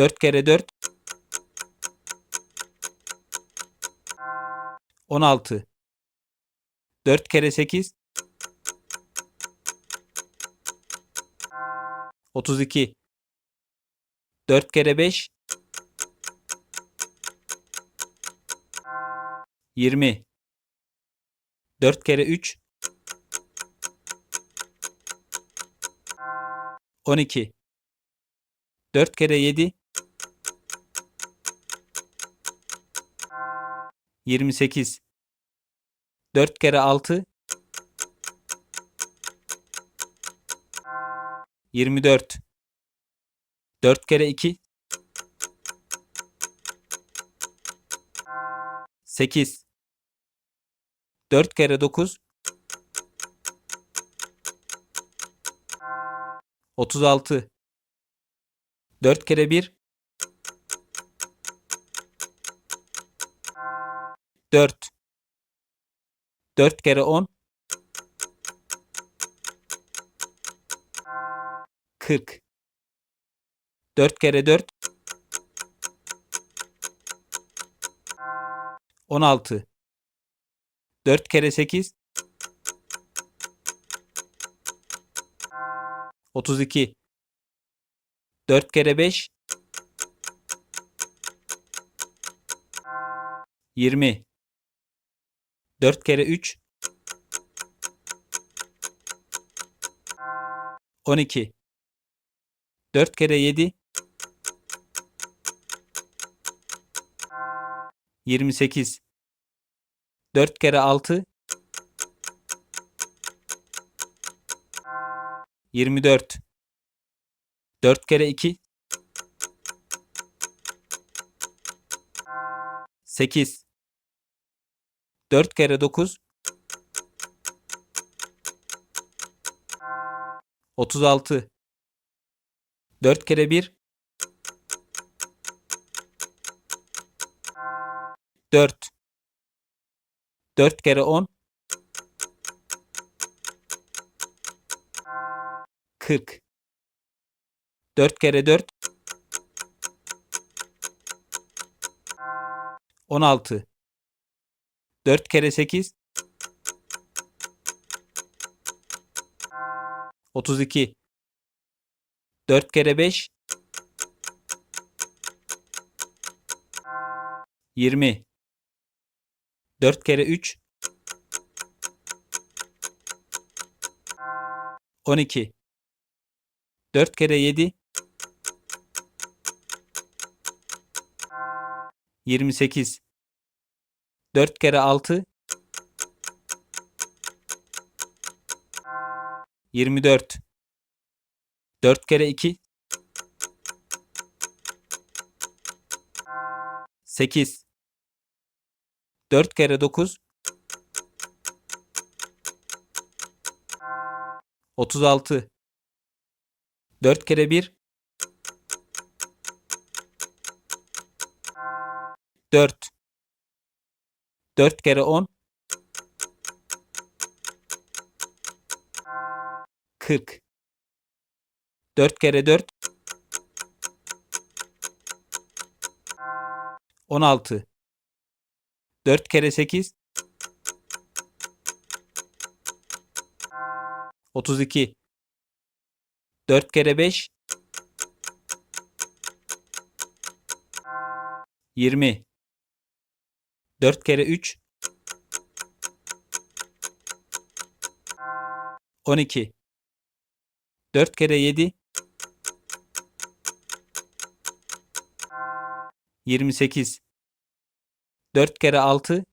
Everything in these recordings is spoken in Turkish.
4 kere 4 16 4 kere 8 32 4 kere 5 20 4 kere 3 12 4 kere 7 28 4 kere 6 24 4 kere 2 8 4 kere 9 36 4 kere 1 4 4 kere 10 40 4 kere 4 16 4 kere 8 32 4 kere 5 20 4 kere 3 12 4 kere 7 28 4 kere 6 24 4 kere 2 8 4 kere 9 36 4 kere 1 4 4 kere 10 40 4 kere 4 16 4 kere 8 32 4 kere 5 20 4 kere 3 12 4 kere 7 28 4 kere 6 24 4 kere 2 8 4 kere 9 36 4 kere 1 4 4 kere 10 40 4 kere 4 16 4 kere 8 32 4 kere 5 20 4 kere 3 12 4 kere 7 28 4 kere 6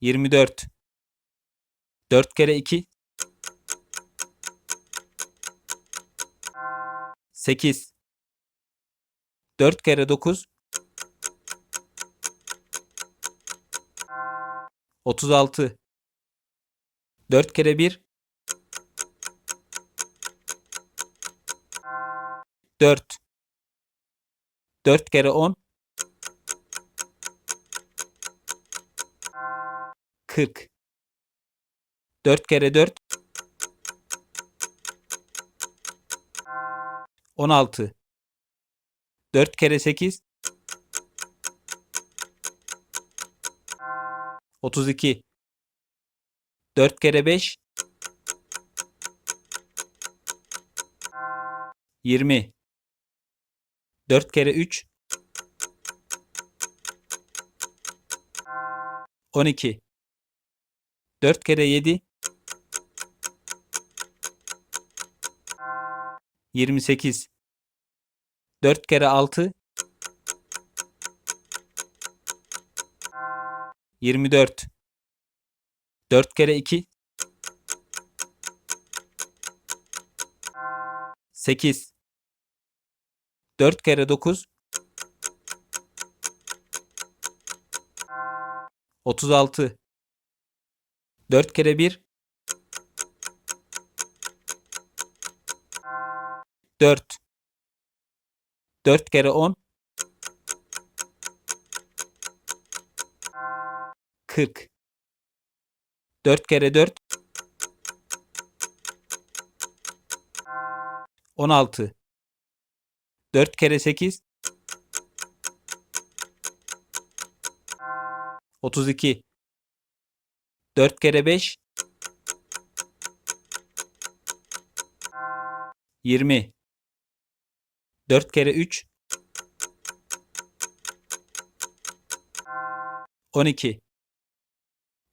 24 4 kere 2 8 4 kere 9 36 4 kere 1 4 4 kere 10 40 4 kere 4 16 4 kere 8 32 4 kere 5 20 4 kere 3 12 4 kere 7 28 4 kere 6 24 4 kere 2 8 4 kere 9 36 4 kere 1 4 4 kere 10 40 4 kere 4 16 4 kere 8 32 4 kere 5 20 4 kere 3 12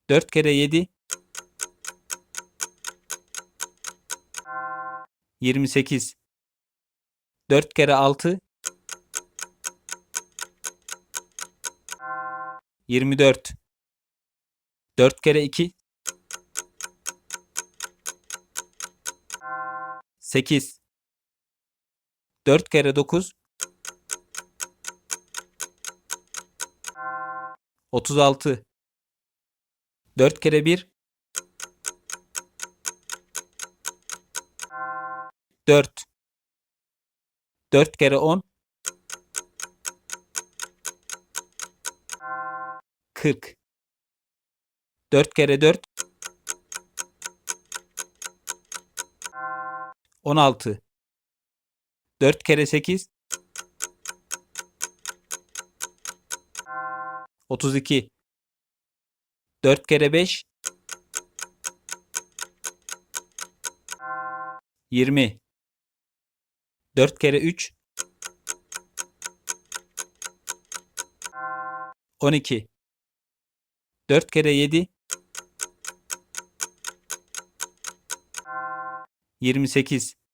4 kere 7 28 4 kere 6 24 4 kere 2 8 4 kere 9 36 4 kere 1 4 4 kere 10 40 4 kere 4 16 4 kere 8 32 4 kere 5 20 4 kere 3 12 4 kere 7 28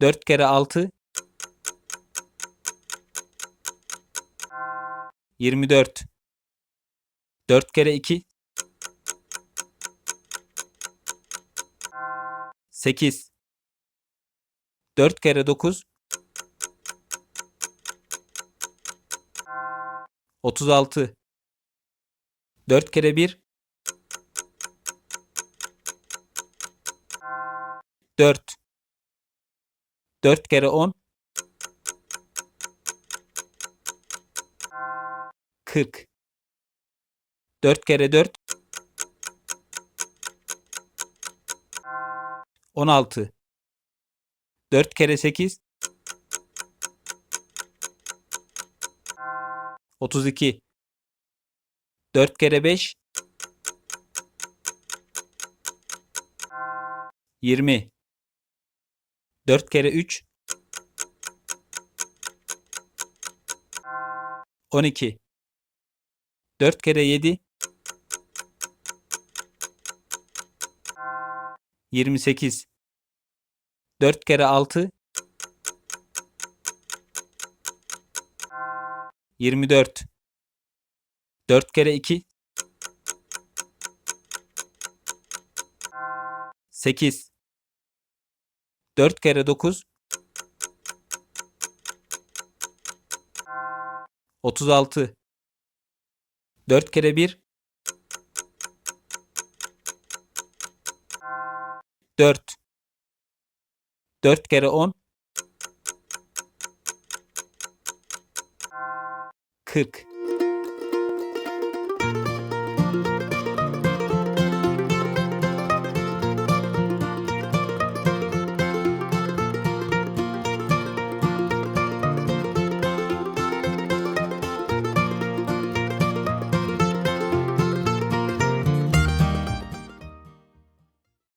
4 kere 6 24 4 kere 2 8 4 kere 9 36 4 kere 1 4 4 kere 10 40 4 kere 4 16 4 kere 8 32 4 kere 5 20 4 kere 3 12 4 kere 7 28 4 kere 6 24 4 kere 2 8 4 kere 9 36 4 kere 1 4 4 kere 10 40